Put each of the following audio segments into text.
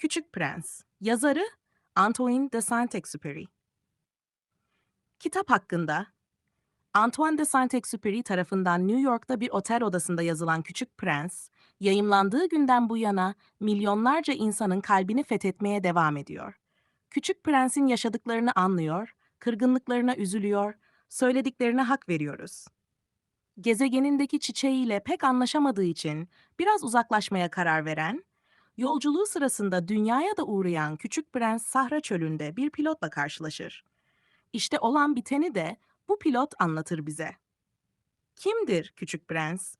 Küçük Prens Yazarı Antoine de Saint-Exupéry Kitap hakkında Antoine de Saint-Exupéry tarafından New York'ta bir otel odasında yazılan Küçük Prens, yayımlandığı günden bu yana milyonlarca insanın kalbini fethetmeye devam ediyor. Küçük Prens'in yaşadıklarını anlıyor, kırgınlıklarına üzülüyor, söylediklerine hak veriyoruz. Gezegenindeki çiçeğiyle pek anlaşamadığı için biraz uzaklaşmaya karar veren, yolculuğu sırasında dünyaya da uğrayan Küçük Prens Sahra Çölü'nde bir pilotla karşılaşır. İşte olan biteni de bu pilot anlatır bize. Kimdir Küçük Prens?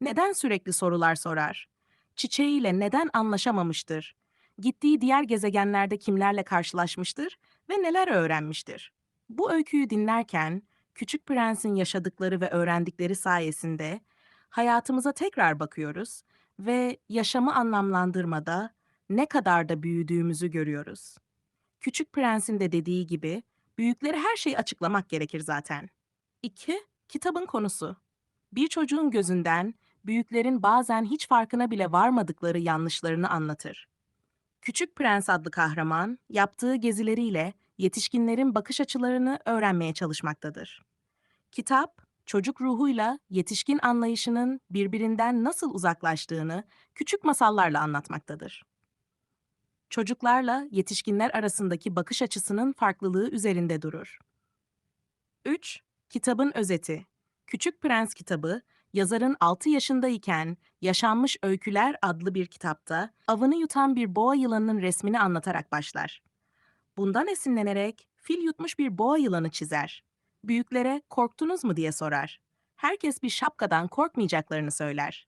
Neden sürekli sorular sorar? Çiçeğiyle neden anlaşamamıştır? Gittiği diğer gezegenlerde kimlerle karşılaşmıştır ve neler öğrenmiştir? Bu öyküyü dinlerken Küçük Prens'in yaşadıkları ve öğrendikleri sayesinde hayatımıza tekrar bakıyoruz ve yaşamı anlamlandırmada ne kadar da büyüdüğümüzü görüyoruz. Küçük Prens'in de dediği gibi büyüklere her şeyi açıklamak gerekir zaten. 2. Kitabın konusu. Bir çocuğun gözünden büyüklerin bazen hiç farkına bile varmadıkları yanlışlarını anlatır. Küçük Prens adlı kahraman yaptığı gezileriyle yetişkinlerin bakış açılarını öğrenmeye çalışmaktadır. Kitap, çocuk ruhuyla yetişkin anlayışının birbirinden nasıl uzaklaştığını küçük masallarla anlatmaktadır. Çocuklarla yetişkinler arasındaki bakış açısının farklılığı üzerinde durur. 3. Kitabın özeti. Küçük Prens kitabı, yazarın 6 yaşındayken Yaşanmış Öyküler adlı bir kitapta avını yutan bir boğa yılanının resmini anlatarak başlar. Bundan esinlenerek fil yutmuş bir boğa yılanı çizer. Büyüklere korktunuz mu diye sorar. Herkes bir şapkadan korkmayacaklarını söyler.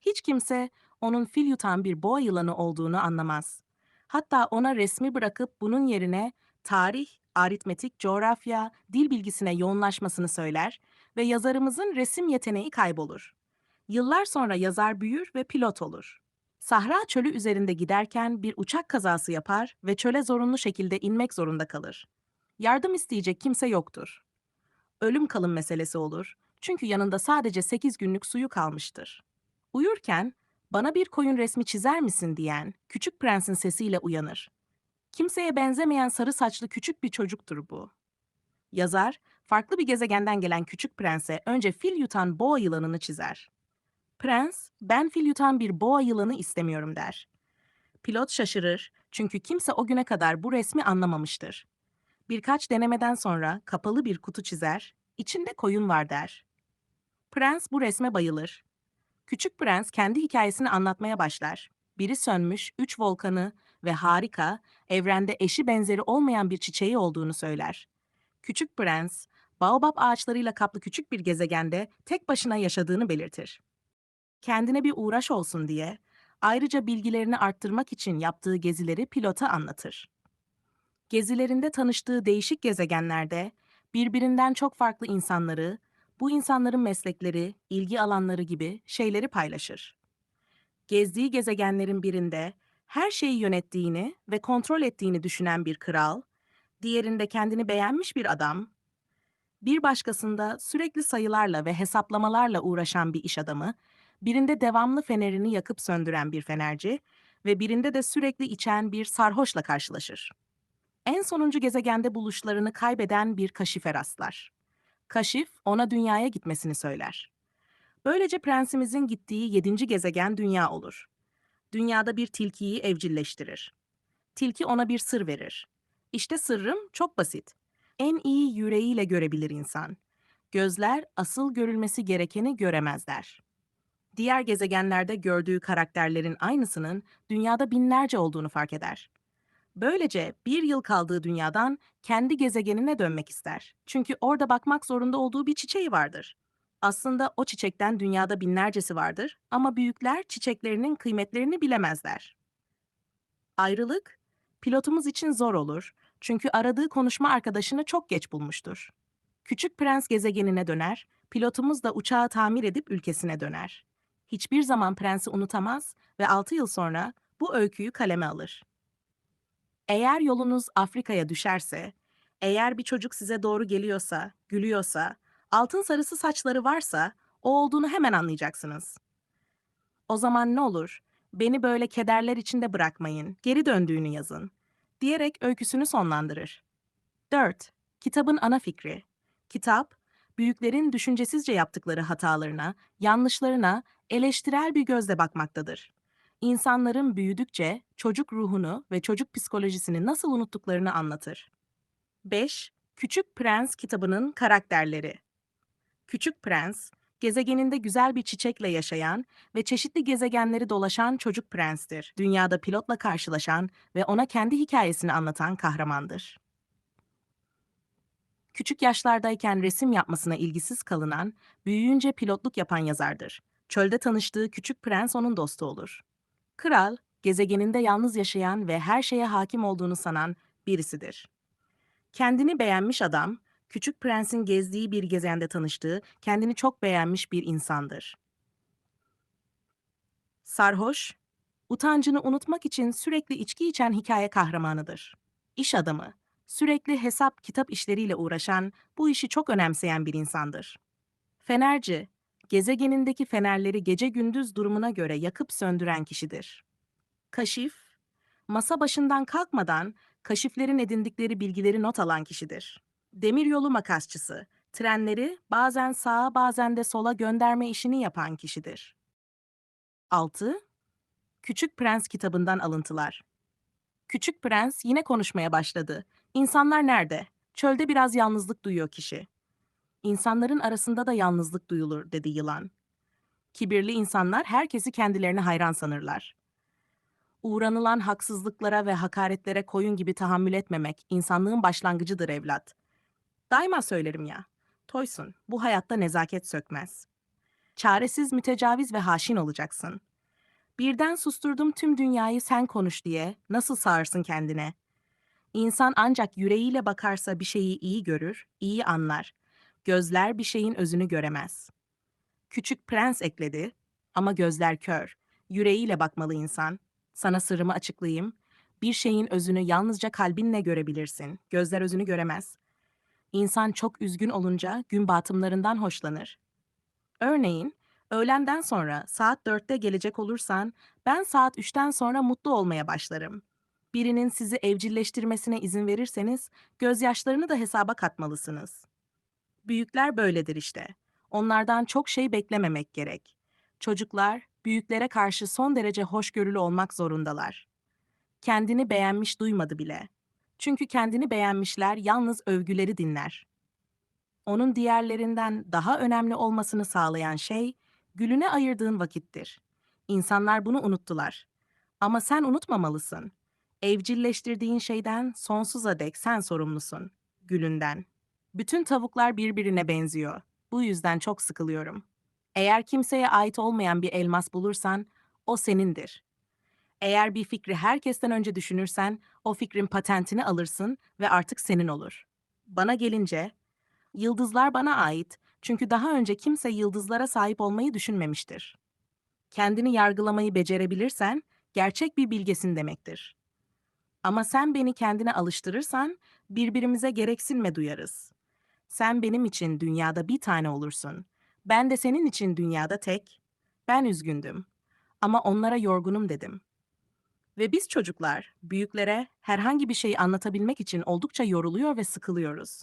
Hiç kimse onun fil yutan bir boğa yılanı olduğunu anlamaz. Hatta ona resmi bırakıp bunun yerine tarih, aritmetik, coğrafya, dil bilgisine yoğunlaşmasını söyler ve yazarımızın resim yeteneği kaybolur. Yıllar sonra yazar büyür ve pilot olur. Sahra çölü üzerinde giderken bir uçak kazası yapar ve çöle zorunlu şekilde inmek zorunda kalır. Yardım isteyecek kimse yoktur. Ölüm kalım meselesi olur çünkü yanında sadece 8 günlük suyu kalmıştır. Uyurken bana bir koyun resmi çizer misin diyen küçük prensin sesiyle uyanır. Kimseye benzemeyen sarı saçlı küçük bir çocuktur bu. Yazar, farklı bir gezegenden gelen küçük prense önce fil yutan boğa yılanını çizer. Prens, ben fil yutan bir boğa yılanı istemiyorum der. Pilot şaşırır çünkü kimse o güne kadar bu resmi anlamamıştır. Birkaç denemeden sonra kapalı bir kutu çizer, içinde koyun var der. Prens bu resme bayılır. Küçük prens kendi hikayesini anlatmaya başlar. Biri sönmüş, üç volkanı ve harika, evrende eşi benzeri olmayan bir çiçeği olduğunu söyler. Küçük prens, baobab ağaçlarıyla kaplı küçük bir gezegende tek başına yaşadığını belirtir. Kendine bir uğraş olsun diye, ayrıca bilgilerini arttırmak için yaptığı gezileri pilota anlatır. Gezilerinde tanıştığı değişik gezegenlerde birbirinden çok farklı insanları, bu insanların meslekleri, ilgi alanları gibi şeyleri paylaşır. Gezdiği gezegenlerin birinde her şeyi yönettiğini ve kontrol ettiğini düşünen bir kral, diğerinde kendini beğenmiş bir adam, bir başkasında sürekli sayılarla ve hesaplamalarla uğraşan bir iş adamı, birinde devamlı fenerini yakıp söndüren bir fenerci ve birinde de sürekli içen bir sarhoşla karşılaşır. En sonuncu gezegende buluşlarını kaybeden bir kaşife rastlar. Kaşif ona dünyaya gitmesini söyler. Böylece prensimizin gittiği yedinci gezegen dünya olur. Dünyada bir tilkiyi evcilleştirir. Tilki ona bir sır verir. İşte sırrım çok basit. En iyi yüreğiyle görebilir insan. Gözler asıl görülmesi gerekeni göremezler. Diğer gezegenlerde gördüğü karakterlerin aynısının dünyada binlerce olduğunu fark eder. Böylece bir yıl kaldığı dünyadan kendi gezegenine dönmek ister. Çünkü orada bakmak zorunda olduğu bir çiçeği vardır. Aslında o çiçekten dünyada binlercesi vardır ama büyükler çiçeklerinin kıymetlerini bilemezler. Ayrılık, pilotumuz için zor olur çünkü aradığı konuşma arkadaşını çok geç bulmuştur. Küçük Prens gezegenine döner, pilotumuz da uçağı tamir edip ülkesine döner. Hiçbir zaman prensi unutamaz ve 6 yıl sonra bu öyküyü kaleme alır. Eğer yolunuz Afrika'ya düşerse, eğer bir çocuk size doğru geliyorsa, gülüyorsa, altın sarısı saçları varsa, o olduğunu hemen anlayacaksınız. O zaman ne olur? Beni böyle kederler içinde bırakmayın, geri döndüğünü yazın diyerek öyküsünü sonlandırır. 4. Kitabın ana fikri. Kitap, büyüklerin düşüncesizce yaptıkları hatalarına, yanlışlarına eleştirel bir gözle bakmaktadır. İnsanların büyüdükçe çocuk ruhunu ve çocuk psikolojisini nasıl unuttuklarını anlatır. 5. Küçük Prens kitabının karakterleri. Küçük Prens, gezegeninde güzel bir çiçekle yaşayan ve çeşitli gezegenleri dolaşan çocuk prenstir. Dünyada pilotla karşılaşan ve ona kendi hikayesini anlatan kahramandır. Küçük yaşlardayken resim yapmasına ilgisiz kalınan, büyüyünce pilotluk yapan yazardır. Çölde tanıştığı küçük prens onun dostu olur. Kral, gezegeninde yalnız yaşayan ve her şeye hakim olduğunu sanan birisidir. Kendini beğenmiş adam, Küçük Prens'in gezdiği bir gezende tanıştığı, kendini çok beğenmiş bir insandır. Sarhoş, utancını unutmak için sürekli içki içen hikaye kahramanıdır. İş adamı, sürekli hesap kitap işleriyle uğraşan, bu işi çok önemseyen bir insandır. Fenerci, gezegenindeki fenerleri gece gündüz durumuna göre yakıp söndüren kişidir. Kaşif, masa başından kalkmadan kaşiflerin edindikleri bilgileri not alan kişidir. Demiryolu makasçısı, trenleri bazen sağa bazen de sola gönderme işini yapan kişidir. 6. Küçük Prens kitabından alıntılar. Küçük Prens yine konuşmaya başladı. İnsanlar nerede? Çölde biraz yalnızlık duyuyor kişi. İnsanların arasında da yalnızlık duyulur, dedi yılan. Kibirli insanlar herkesi kendilerine hayran sanırlar. Uğranılan haksızlıklara ve hakaretlere koyun gibi tahammül etmemek insanlığın başlangıcıdır evlat. Daima söylerim ya. Toysun, bu hayatta nezaket sökmez. Çaresiz, mütecaviz ve haşin olacaksın. Birden susturdum tüm dünyayı sen konuş diye nasıl sağırsın kendine? İnsan ancak yüreğiyle bakarsa bir şeyi iyi görür, iyi anlar. Gözler bir şeyin özünü göremez. Küçük prens ekledi ama gözler kör. Yüreğiyle bakmalı insan. Sana sırrımı açıklayayım. Bir şeyin özünü yalnızca kalbinle görebilirsin. Gözler özünü göremez. İnsan çok üzgün olunca gün batımlarından hoşlanır. Örneğin, öğlenden sonra saat dörtte gelecek olursan, ben saat üçten sonra mutlu olmaya başlarım. Birinin sizi evcilleştirmesine izin verirseniz, gözyaşlarını da hesaba katmalısınız. Büyükler böyledir işte. Onlardan çok şey beklememek gerek. Çocuklar, büyüklere karşı son derece hoşgörülü olmak zorundalar. Kendini beğenmiş duymadı bile. Çünkü kendini beğenmişler yalnız övgüleri dinler. Onun diğerlerinden daha önemli olmasını sağlayan şey, gülüne ayırdığın vakittir. İnsanlar bunu unuttular. Ama sen unutmamalısın. Evcilleştirdiğin şeyden sonsuza dek sen sorumlusun. Gülünden. Bütün tavuklar birbirine benziyor. Bu yüzden çok sıkılıyorum. Eğer kimseye ait olmayan bir elmas bulursan, o senindir. Eğer bir fikri herkesten önce düşünürsen, o fikrin patentini alırsın ve artık senin olur. Bana gelince, yıldızlar bana ait çünkü daha önce kimse yıldızlara sahip olmayı düşünmemiştir. Kendini yargılamayı becerebilirsen, gerçek bir bilgesin demektir. Ama sen beni kendine alıştırırsan, birbirimize gereksinme duyarız. Sen benim için dünyada bir tane olursun. Ben de senin için dünyada tek. Ben üzgündüm. Ama onlara yorgunum dedim. Ve biz çocuklar, büyüklere herhangi bir şeyi anlatabilmek için oldukça yoruluyor ve sıkılıyoruz.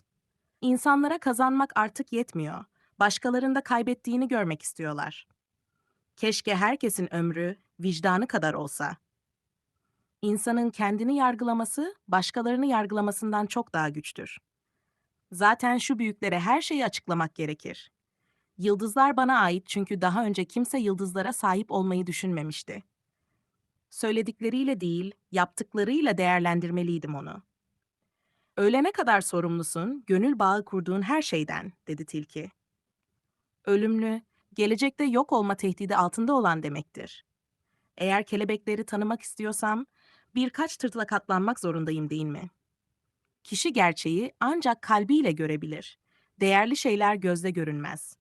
İnsanlara kazanmak artık yetmiyor. Başkalarında kaybettiğini görmek istiyorlar. Keşke herkesin ömrü vicdanı kadar olsa. İnsanın kendini yargılaması, başkalarını yargılamasından çok daha güçtür. Zaten şu büyüklere her şeyi açıklamak gerekir. Yıldızlar bana ait çünkü daha önce kimse yıldızlara sahip olmayı düşünmemişti. Söyledikleriyle değil, yaptıklarıyla değerlendirmeliydim onu. Öğlene kadar sorumlusun, gönül bağı kurduğun her şeyden, dedi tilki. Ölümlü, gelecekte yok olma tehdidi altında olan demektir. Eğer kelebekleri tanımak istiyorsam, birkaç tırtıla katlanmak zorundayım değil mi? Kişi gerçeği ancak kalbiyle görebilir. Değerli şeyler gözle görünmez.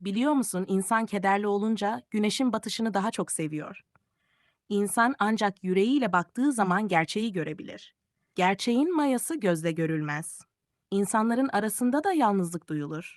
Biliyor musun insan kederli olunca güneşin batışını daha çok seviyor. İnsan ancak yüreğiyle baktığı zaman gerçeği görebilir. Gerçeğin mayası gözle görülmez. İnsanların arasında da yalnızlık duyulur.